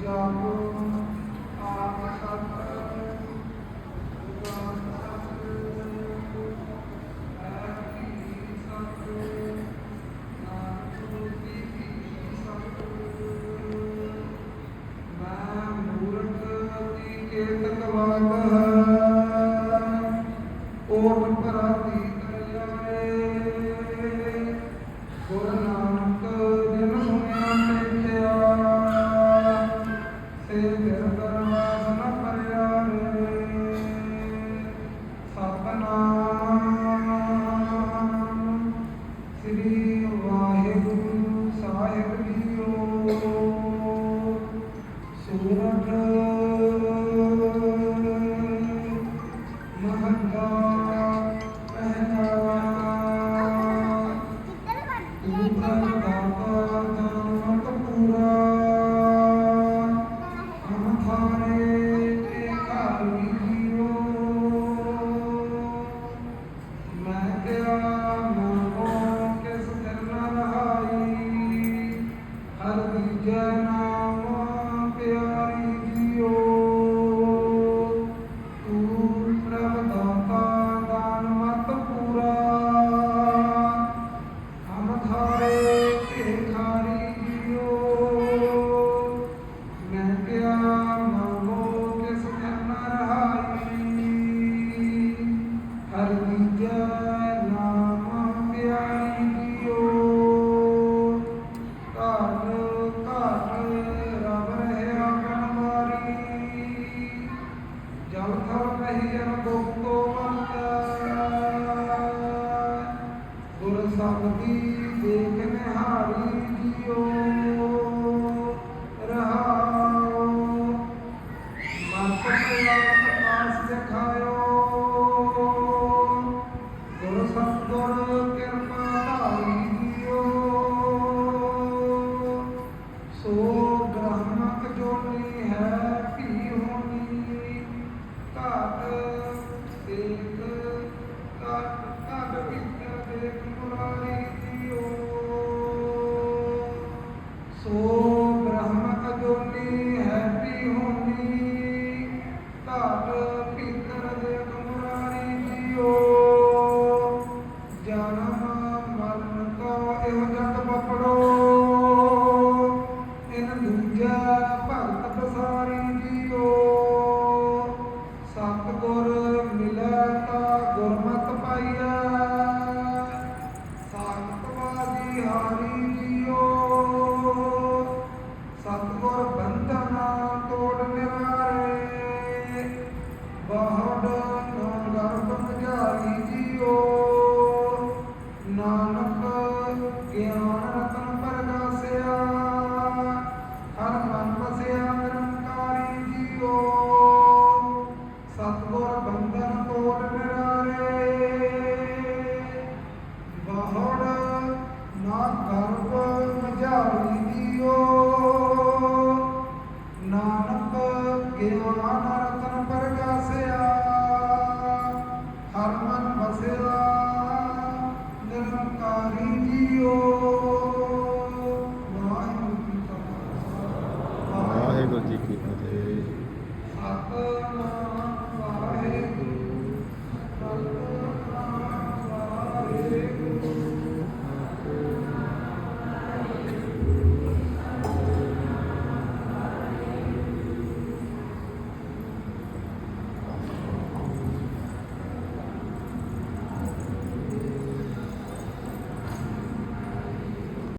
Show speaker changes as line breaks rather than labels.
জগৎ আশা We're going to go ਗਰਬ ਮਝਾਲੀ ਦੀਓ। ਨਾਨਕ ਗਿਆਨ ਰਤਨ ਪ੍ਰਗਟ